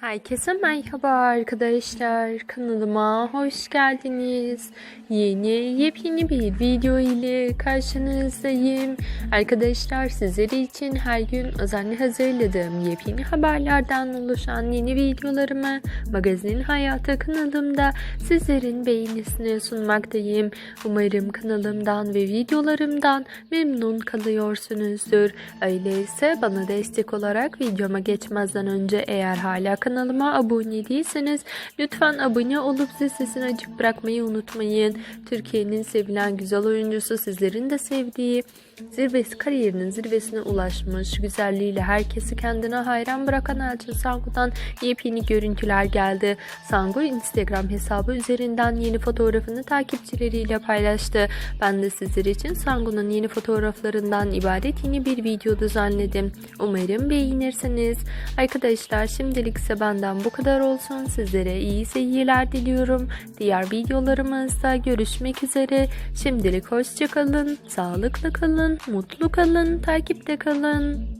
Herkese merhaba arkadaşlar. Kanalıma hoş geldiniz. Yeni yepyeni bir video ile karşınızdayım. Arkadaşlar sizler için her gün özenle hazırladığım yepyeni haberlerden oluşan yeni videolarımı Magazin Hayatı kanalımda sizlerin beğenisine sunmaktayım. Umarım kanalımdan ve videolarımdan memnun kalıyorsunuzdur. Öyleyse bana destek olarak videoma geçmezden önce eğer hala kanalıma abone değilseniz lütfen abone olup zil sesini açık bırakmayı unutmayın. Türkiye'nin sevilen güzel oyuncusu sizlerin de sevdiği zirvesi kariyerinin zirvesine ulaşmış güzelliğiyle herkesi kendine hayran bırakan Elçin Sangu'dan yepyeni görüntüler geldi. Sangu Instagram hesabı üzerinden yeni fotoğrafını takipçileriyle paylaştı. Ben de sizler için Sangu'nun yeni fotoğraflarından ibaret yeni bir video düzenledim. Umarım beğenirsiniz. Arkadaşlar şimdilik benden bu kadar olsun. Sizlere iyi seyirler diliyorum. Diğer videolarımızda görüşmek üzere. Şimdilik hoşçakalın, sağlıklı kalın, mutlu kalın, takipte kalın.